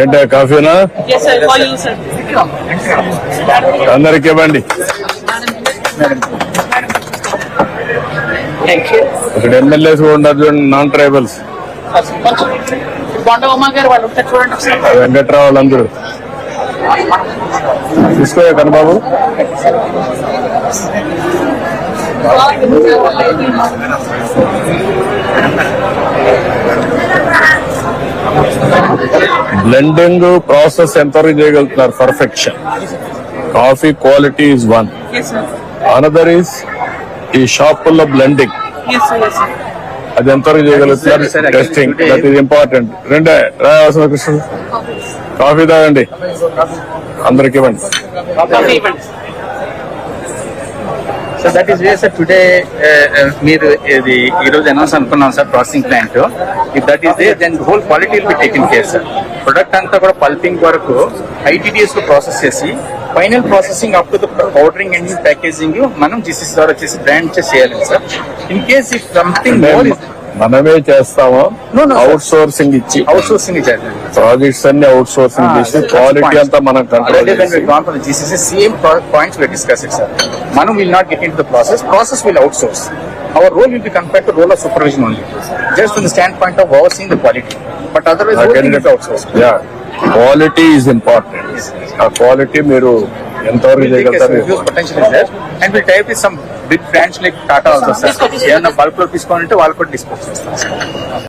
ఏంటో కాఫీనా? You. అందరికి ఇవ్వండి. Thank you. ఇక్కడ ఎమ్మెల్యేస్ కూడా ఉన్నారు చూడండి నాన్ ట్రైబల్స్ వెంకట్రావు వాళ్ళందరూ తీసుకోయా కనబాబు బ్లెండింగ్ ప్రాసెస్ ఎంతవరకు చేయగలుగుతున్నారు? Perfection coffee quality is one Yes, sir. Another is ఈ షాపుల్లో blending Yes, sir. Yes, sir. అది ఎంతవరకు చేయగలుగుతున్నారు? టెస్టింగ్ దట్ ఈస్ ఇంపార్టెంట్ రెండే. రావాల్సిన కృష్ణ. కాఫీ తాగండి. అందరికి ఇవ్వండి. So that is way sir today మీరు ఇది ఈ రోజు అనౌన్స్ అనుకున్నాం sir processing plant if that is they then whole quality will be taken care sir product అంతా కూడా పల్పింగ్ వరకు ఐటీడీఎస్లో ప్రాసెస్ చేసి final processing up to the powdering and packaging మనం జీసీసీ ద్వారా చేసి బ్రాండ్ చేసి చేయాలి sir in case if something more మనమే చేస్తాము. అవుట్ సోర్సింగ్ ఇచ్చి అవుట్ సోర్సింగ్ ప్రాజెక్ట్స్ అన్ని అవుట్ సోర్సింగ్ Ah, చేసి క్వాలిటీ అంతా మనం control sir. Manu will not get into the process. Process will outsource. Our role will be compared to role of supervision only. Just from the standpoint of overseeing the quality. But otherwise, whole thing will be outsourced. Quality is important ఆ quality మీరు ఎంతవరకు చేయగలుగుతారు potential is there. And big branch like Tata ఏమన్నా బల్క్లో తీసుకోవాలంటే వాళ్ళు కూడా discount